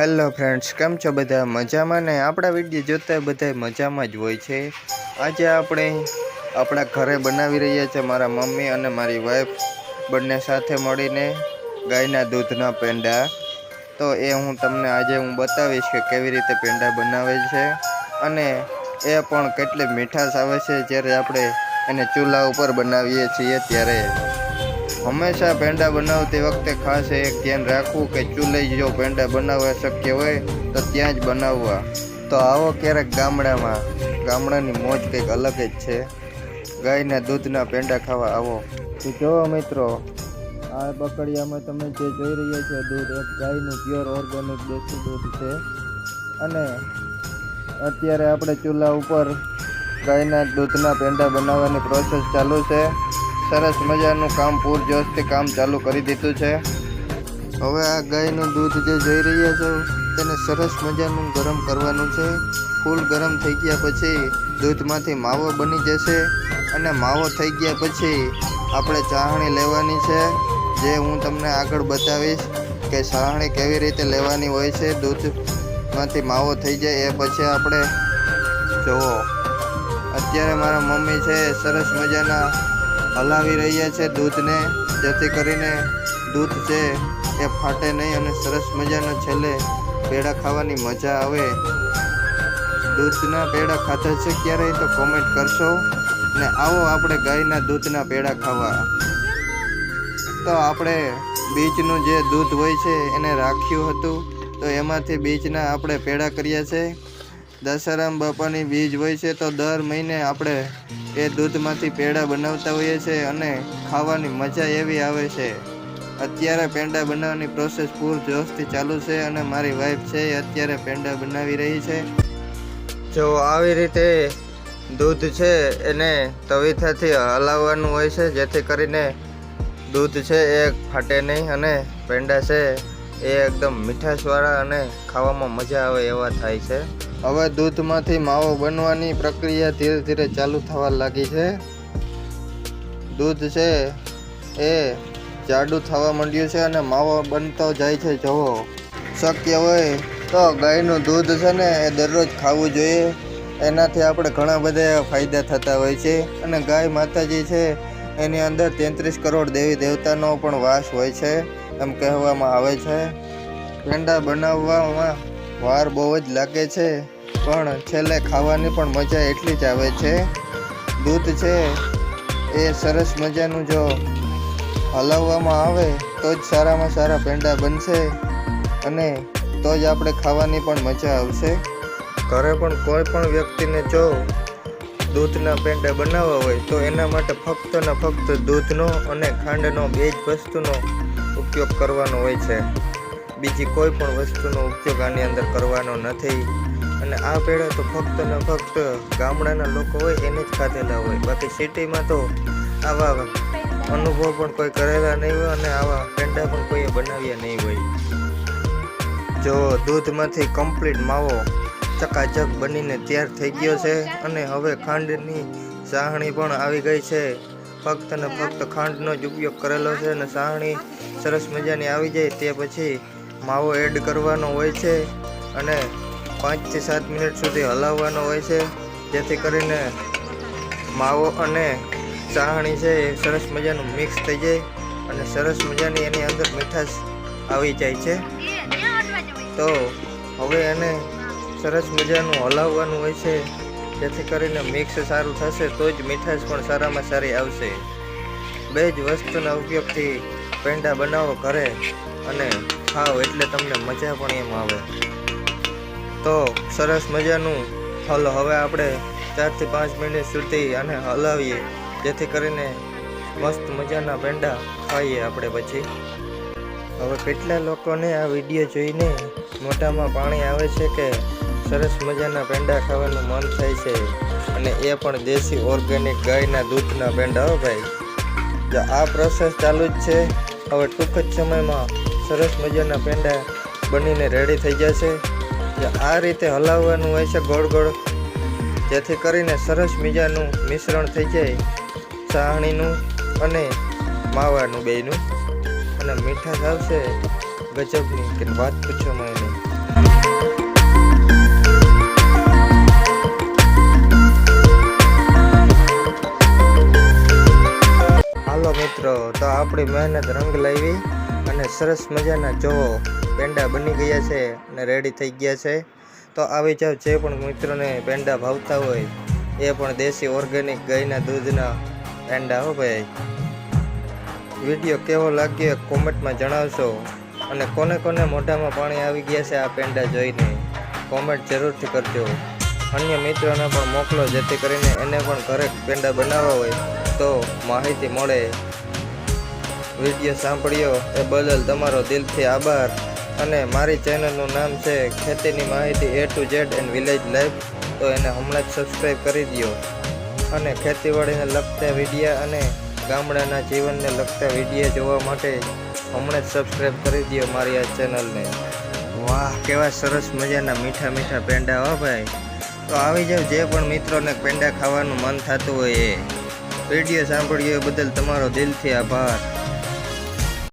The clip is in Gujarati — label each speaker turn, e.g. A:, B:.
A: હેલો ફ્રેન્ડ્સ કેમ છો બધા? મજામાં ને? આપણા વીડિયો જોતા બધા મજામાં જ હોય છે. આજે આપણે આપણા ઘરે બનાવી રહ્યા છે મારા મમ્મી અને મારી વાઈફ બંને સાથે મળીને ગાયના દૂધના પેંડા. તો એ હું તમને આજે હું બતાવીશ કે કેવી રીતે પેંડા બનાવે છે અને એ પણ કેટલી મીઠાશ આવે છે. જ્યારે આપણે એને ચૂલા ઉપર બનાવીએ છીએ ત્યારે હંમેશા પેંડા બનાવતી વખતે ખાસ એક ધ્યાન રાખવું કે ચૂલે જો પેંડા બનાવવા શક્ય હોય, તો ત્યાં જ બનાવવા. તો આવો ક્યારેક ગામડામાં. ગામડાની મોજ કંઈક અલગ જ છે. ગાયના દૂધના પેંડા ખાવા આવો. તો જોવો મિત્રો, આ બકડિયામાં તમે જે જોઈ રહ્યા છો, દૂધ એક ગાયનું પ્યોર ઓર્ગેનિક દેશી દૂધ છે. અને અત્યારે આપણે ચૂલા ઉપર ગાયના દૂધના પેંડા બનાવવાની પ્રોસેસ ચાલુ છે. સરસ મજાનું કામ પૂરજોશથી કામ ચાલુ કરી દીધું છે. હવે આ ગાયનું દૂધ જે જોઈ રહ્યા છો, તેને સરસ મજાનું ગરમ કરવાનું છે. ફૂલ ગરમ થઈ ગયા પછી દૂધમાંથી માવો બની જશે અને માવો થઈ ગયા પછી આપણે ચાહણી લેવાની છે. જે હું તમને આગળ બતાવીશ કે ચાહણી કેવી રીતે લેવાની હોય છે, દૂધમાંથી માવો થઈ જાય એ પછી આપણે જુઓ. અત્યારે મારા મમ્મી છે, સરસ મજાના હલાવી રહ્યા છે દૂધને, જેથી કરીને દૂધ છે એ ફાટે નહીં અને સરસ મજાના છેલ્લે પેડા ખાવાની મજા આવે. દૂધના પેડા ખાધા છે ક્યારેય તો કોમેન્ટ કરશો ને આવો આપણે ગાયના દૂધના પેડા ખાવા. તો આપણે બીજનું જે દૂધ હોય છે એને રાખ્યું હતું, તો એમાંથી બીજના આપણે પેડા કર્યા છે. દશારામ બાપાની બીજ હોય છે તો દર મહિને આપણે એ દૂધમાંથી પેંડા બનાવતા હોઈએ છીએ અને ખાવાની મજા એવી આવે છે. અત્યારે પેંડા બનાવવાની પ્રોસેસ પૂર જોશથી ચાલુ છે અને મારી વાઈફ છે એ અત્યારે પેંડા બનાવી રહી છે. જો આવી રીતે દૂધ છે એને તવીથાથી હલાવવાનું હોય છે જેથી કરીને દૂધ છે એ ફાટે નહીં અને પેંડા છે એ એકદમ મીઠાશવાળા અને ખાવામાં મજા આવે એવા થાય છે. હવે દૂધમાંથી માવો બનવાની પ્રક્રિયા ધીરે ધીરે ચાલુ થવા લાગી છે. દૂધ છે એ જાડું થવા માંડ્યું છે અને માવો બનતો જાય છે. જવો શક્ય હોય તો ગાયનું દૂધ છે ને એ દરરોજ ખાવું જોઈએ. એનાથી આપણે ઘણા બધા ફાયદા થતા હોય છે. અને ગાય માતાજી છે એની અંદર તેત્રીસ કરોડ દેવી દેવતાનો પણ વાસ હોય છે, એમ કહેવામાં આવે છે. પેંડા બનાવવામાં વાર બહુ જ લાગે છે, પણ છેલ્લે ખાવાની પણ મજા એટલી જ આવે છે. દૂધ છે, એ સરસ મજાનું જો હલાવવામાં આવે, તો જ સારામાં સારા પેંડા બનશે અને તો જ આપણે ખાવાની પણ મજા આવશે. ઘરે પણ કોઈ પણ વ્યક્તિને જો દૂધના પેંડા બનાવવા હોય, તો એના માટે ફક્ત ને ફક્ત દૂધનો અને ખાંડનો બે જ વસ્તુનો ઉપયોગ કરવાનો હોય છે. બીજી કોઈ પણ વસ્તુનો ઉપયોગ આની અંદર કરવાનો નથી. અને આ પેડા તો ફક્ત ને ફક્ત ગામડાના લોકો હોય એને જ ખાધેલા હોય. બાકી સિટીમાં તો આવા અનુભવ પણ કોઈ કરેલા નહીં હોય અને આવા પેંડા પણ કોઈએ બનાવ્યા નહીં હોય. જો દૂધમાંથી કમ્પ્લીટ માવો ચકાચક બનીને તૈયાર થઈ ગયો છે અને હવે ખાંડની સાહણી પણ આવી ગઈ છે. ફક્ત ને ફક્ત ખાંડનો જ ઉપયોગ કરેલો છે અને સાહણી સરસ મજાની આવી જાય તે પછી માવો એડ કરવાનો હોય છે અને પાંચથી સાત મિનિટ સુધી હલાવવાનો હોય છે. જેથી કરીને માવો અને ચાહણી છે એ સરસ મજાનું મિક્સ થઈ જાય અને સરસ મજાની એની અંદર મીઠાશ આવી જાય છે. તો હવે એને સરસ મજાનું હલાવવાનું હોય છે. જેથી કરીને મિક્સ સારું થશે તો જ મીઠાશ પણ સારામાં સારી આવશે. બે જ વસ્તુના ઉપયોગથી પેંડા બનાવો ઘરે અને ખાઓ એટલે તમને મજા પણ એમ આવે. તો સરસ મજાનું હલ હવે આપણે ચારથી પાંચ મિનિટ સુધી આને હલાવીએ, જેથી કરીને મસ્ત મજાના પેંડા ખાઈએ આપણે પછી. હવે કેટલા લોકોને આ વીડિયો જોઈને મોઢામાં પાણી આવે છે કે સરસ મજાના પેંડા ખાવાનું મન થાય છે? અને એ પણ દેશી ઓર્ગેનિક ગાયના દૂધના પેંડા હો ભાઈ. આ પ્રોસેસ ચાલુ જ છે. હવે ટૂંક જ સમયમાં સરસ મજાના પેંડા બનીને રેડી થઈ ગયા છે. આ રીતે હલાવવાનું હોય છે ગોળ ગોળ. જેથી કરીને સરસ મજાનું મિશ્રણ થઈ જાય ચાહણીનું અને માવાનું બેનું અને મીઠાશ આવશે ગજબની કે વાત પૂછો મને હાલો મિત્રો, તો આપણી મહેનત રંગ લાવી. અને સરસ મજાના જોવો પેંડા બની ગયા છે અને રેડી થઈ ગયા છે. તો આવી જાવ જે પણ મિત્રોને પેંડા ભાવતા હોય એ પણ દેશી ઓર્ગેનિક ગાયના દૂધના પેંડા હો ભાઈ. વીડિયો કેવો લાગ્યો કોમેન્ટમાં જણાવશો. અને કોને કોને મોઢામાં પાણી આવી ગયા છે આ પેંડા જોઈને કોમેન્ટ જરૂરથી કરજો. અન્ય મિત્રોને પણ મોકલો જેથી કરીને એને પણ ઘરે પેંડા બનાવવા હોય તો માહિતી મળે. વીડિયો સાંભળ્યો એ બદલ તમારો દિલથી આભાર. અને મારી ચેનલનું નામ છે ખેતીની માહિતી A to Z and village life તો એને હમણાં જ સબસ્ક્રાઈબ કરી દો અને ખેતીવાડીને લગતા વિડીયા અને ગામડાના જીવનને લગતા વીડિયો જોવા માટે હમણાં જ સબસ્ક્રાઈબ કરી દો મારી આ ચેનલને. વાહ, કેવા સરસ મજાના મીઠા મીઠા પેંડા હો ભાઈ. તો આવી જાવ જે પણ મિત્રોને પેંડા ખાવાનું મન થતું હોય એ. વીડિયો સાંભળ્યો એ બદલ તમારો દિલથી આભાર.